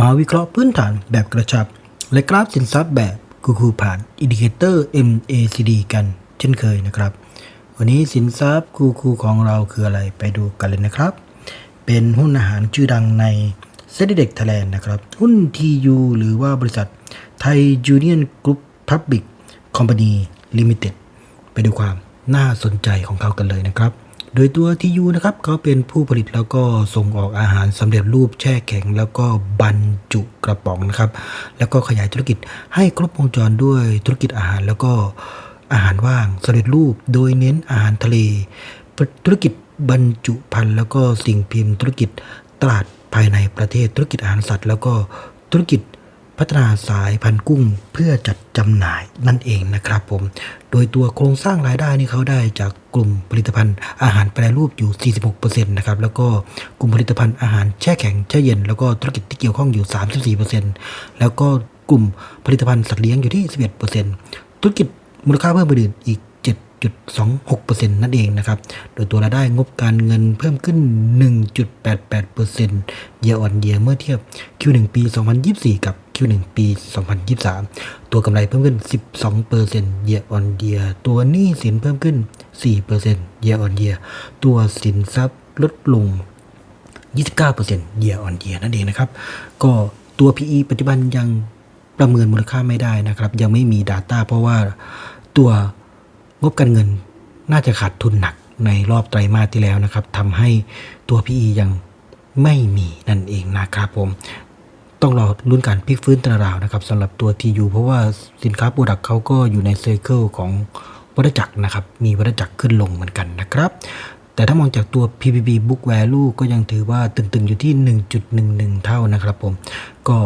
มาวิเคราะห์พื้นฐานแบบกระชับ และกราฟสินทรัพย์แบบกูคูผ่านอินดิเคเตอร์ MACD กันเช่นเคยนะครับ วันนี้สินทรัพย์คูคูของเราคืออะไรไปดูกันเลยนะครับ เป็นหุ้นอาหารชื่อดังในเซ็ตเด็กไทยแลนด์นะครับ หุ้น TU หรือว่าบริษัทไทยยูเนียนกรุ๊ปพับบิกคอมพานีลิมิเต็ดไปดูความน่าสนใจของเขากันเลยนะครับ โดยตัว TU นะครับเขาเป็นผู้ผลิตแล้วก็ส่งออกอาหารสำเร็จรูปแช่แข็ง แล้วก็บรรจุกระป๋องนะครับ แล้วก็ขยายธุรกิจให้ครบวงจรด้วยธุรกิจอาหารแล้วก็อาหารว่างสำเร็จรูป โดยเน้นอาหารทะเล ธุรกิจบรรจุภัณฑ์แล้วก็สิ่งพิมพ์ ธุรกิจตลาดภายในประเทศธุรกิจอาหารสัตว์ แล้วก็ธุรกิจ พัฒนาสายพันธุ์กุ้งเพื่อจัดจำหน่ายนั่นเองนะครับผม โดยตัวโครงสร้างรายได้นี่เขาได้จากกลุ่มผลิตภัณฑ์อาหารแปรรูปอยู่ 46%นะครับ แล้วก็กลุ่มผลิตภัณฑ์อาหารแช่แข็งแช่เย็น แล้วก็ธุรกิจที่เกี่ยวข้องอยู่ 34%แล้วก็กลุ่มผลิตภัณฑ์สัตว์เลี้ยงอยู่ที่ 11%ธุรกิจมูลค่าเพิ่มอื่นอีก 7.26%นั่นเองนะครับ โดยตัวรายได้งบการเงินเพิ่มขึ้น 1.88%เยออนเยียเมื่อเทียบ Q1 ปี 2024 กับ Q1 ปี 2023 ตัวกำไรเพิ่มขึ้น 12%เยออนเยียตัวหนี้สินเพิ่มขึ้น 4%เยออนเยียตัวสินทรัพย์ลดลง 29% year on year นั่นเองนะครับ ก็ตัว PE ปัจจุบันยังประเมินมูลค่าไม่ได้นะครับ ยังไม่มี Data เพราะว่าตัว งบการเงินน่าจะขาดทุนหนักในรอบไตรมาสที่แล้วนะครับทำให้ตัว PE ยังไม่มีนั่นเองนะครับผม ต้องรอลุ้นการพลิกฟื้นตราวนะครับสำหรับตัว TU เพราะว่าสินค้าโปรดักต์เขาก็อยู่ในไซอร์เคิลของวัฏจักรนะครับ มีวัฏจักรขึ้นลงเหมือนกันนะครับ แต่ถ้ามองจากตัว PPB Book Value ก็ยังถือว่าตึงๆอยู่ที่ 1.11 เท่านะครับผม ก็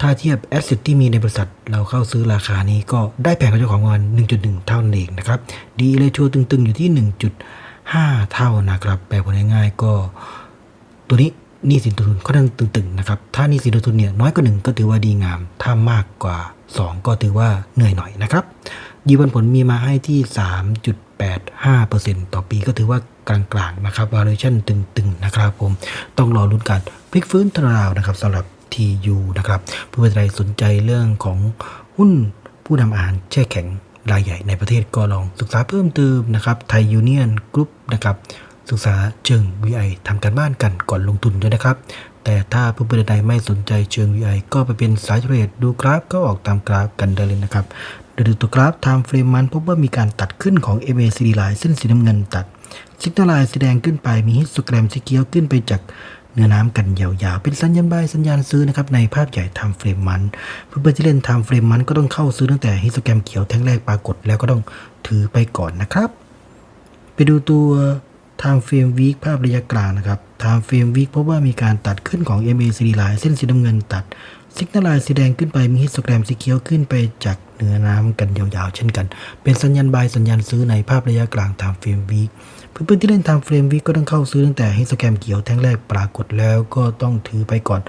ถ้าเทียบ Asset ที่มีในบริษัทเราเข้าซื้อราคานี้ก็ได้แพงกว่าเจ้าของงาน1.1 เท่านั่นเองนะครับดีเลยชัวตึงๆ อยู่ที่ 1.5 เท่านะครับ แปลผลง่ายๆก็ ตัวนี้หนี้สินตุนค่อนข้างตึงๆนะครับ ถ้าหนี้สินตุนเนี่ยน้อยกว่าหนึ่งก็ถือว่าดีงาม ถ้ามากกว่า 2 ก็ถือว่าเหนื่อยหน่อยนะครับยีวันผลมีมาให้ที่ 3.85%ต่อปีก็ถือว่ากลางๆนะครับ valuation ตึงๆนะครับผม ต้องรอลุ้นการพลิกฟื้นตราวนะครับสำหรับ TU นะครับเพื่อใครสนใจเรื่องของหุ้นผู้นำอาหารแช่แข็งรายใหญ่ในประเทศก็ลองศึกษาเพิ่มเติมนะครับไทยยูเนียนกรุ๊ปนะครับศึกษาเชิง VI ทำการบ้านกันก่อนลงทุนด้วยนะครับ แต่ถ้าเพื่อนๆใดไม่สนใจเชิง VI ก็ไปเป็นสายเทรดดูกราฟก็ออกตามกราฟกันได้เลยนะครับโดยดูตัวกราฟ Time Frame มันพบว่ามีการตัดขึ้นของ MACD line เส้นสีน้ำเงินตัดสิกน a ลไลน์สีแดงขึ้นไปมีฮิสโตแกรมสีเขียวขึ้นไปจาก เนื้อน้ำกันยาวๆ เป็นสัญญาณบายสัญญาณซื้อนะครับในภาพใหญ่ Time Frame มันเพื่อนๆที่เล่น Time Frame มันก็ต้องเข้าซื้อตั้งแต่ฮิสโตแกรมเขียวแท่งแรกปรากฏแล้วก็ต้องถือไปก่อนนะครับ ไปดูตัว Time Frame Week ภาพระยะกลางนะครับ Time Frame Week พบว่ามีการตัดขึ้นของ MACD line เส้นสีน้ำเงินตัดสิกน a ลไลน์สีแดงขึ้นไปมีฮิสโตแกรมสีเขียวขึ้นไปจาก เนื้อน้ำกันยาวๆ เช่นกัน เป็นสัญญาณบายสัญญาณซื้อในภาพระยะกลาง Time Frame Week เพื่อนๆที่เล่น Time Frame Week ก็ต้องเข้าซื้อตั้งแต่ฮิสแกมเขียวแท่งแรกปรากฏแล้วก็ต้องถือไปก่อน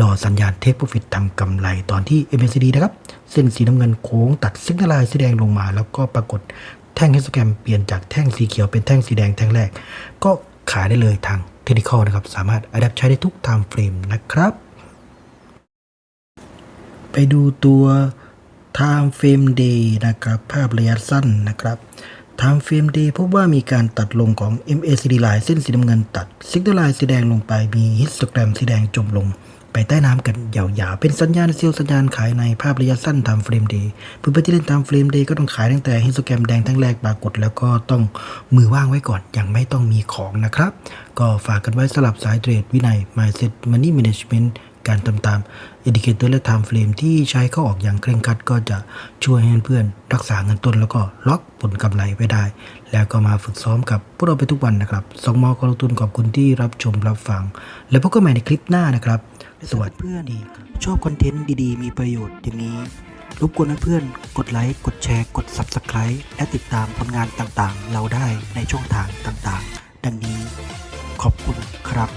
รอสัญญาณเทคโปรฟิตทำกำไรตอนที่ MACD นะครับ เส้นสีน้ำเงินโค้งตัดสิกนลไลน์สีแดงลงมา แล้วก็ปรากฏแท่งฮิสแกมเปลี่ยนจากแท่งสีเขียวเป็นแท่งสีแดงแท่งแรก ก็ขายได้เลยทางเทคนิคนะครับ สามารถอัดแอปใช้ได้ทุก time frame นะครับ ไปดูตัว time frame day นะครับ ภาพระยะสั้นนะครับ time frame day พบว่ามีการตัดลงของ MACD line เส้นสีน้ำเงินตัด signal line สีแดงลงไป มีฮิสโตแกรมสีแดงจมลง ไปใต้น้ำกันยาวๆ เป็นสัญญาณเซลล์สัญญาณขายในภาพระยะสั้น time frame day เพื่อนๆที่เล่น time frame day ก็ต้องขายตั้งแต่ฮิสโตแกรมแดงทั้งแรกปรากฏแล้วก็ต้องมือว่างไว้ก่อน ยังไม่ต้องมีของนะครับ ก็ฝากกันไว้สลับสายเทรดวินัย mindset money management การตามตามอินดิเคเตอร์และ time frame ที่ใช้เข้าออกอย่างเคร่งครัดก็จะช่วยให้เพื่อนรักษาเงินต้นแล้วก็ล็อกผลกำไรไว้ได้ แล้วก็มาฝึกซ้อมกับพวกเราไปทุกวันนะครับสองมอกลงทุนขอบคุณที่รับชมรับฟัง แล้วพบกันใหม่ในคลิปหน้านะครับ สวัสดีเพื่อนชอบคอนเทนต์ดีๆ มีประโยชน์อย่างนี้รบกวนเพื่อนๆ กดไลค์ กดแชร์ กด Subscribe และติดตามผลงานต่างๆ เราได้ในช่องทางต่างๆ ดังนี้ขอบคุณครับ